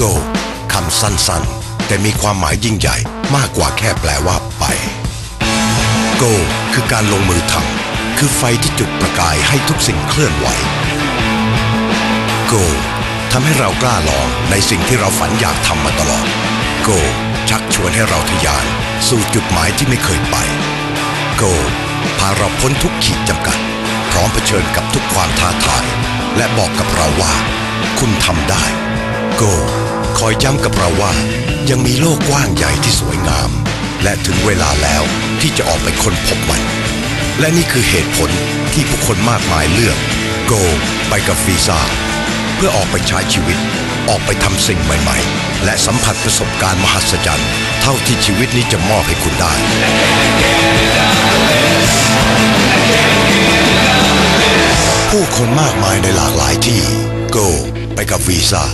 Go คำสั้นๆ แต่มีความหมายยิ่งใหญ่มากกว่าแค่แปลว่าไป Go คือการลงมือทำคือไฟที่จุดประกายให้ทุกสิ่งเคลื่อนไหว Go ทำให้เรากล้าลองในสิ่งที่เราฝันอยากทำมาตลอด Go ชักชวนให้เราทะยาน สู่จุดหมายที่ไม่เคยไป Go พาเราพ้นทุกขีดจำกัด พร้อมเผชิญกับทุกความท้าทาย และบอกกับเราว่า คุณทำได้ Go อยย้ำกับเราว่า ยังมีโลกกว้างใหญ่ที่สวยงาม และถึงเวลาแล้วที่จะออกไปค้นพบมัน และนี่คือเหตุผลที่ผู้คนมากมายเลือก Go ไปกับวีซ่าเพื่อออกไปใช้ชีวิต ออกไปทำสิ่งใหม่ๆ และสัมผัสประสบการณ์มหัศจรรย์เท่าที่ชีวิตนี้จะมอบให้คุณได้ ผู้คนมากมายในหลากหลายที่ Go ไปกับวีซ่า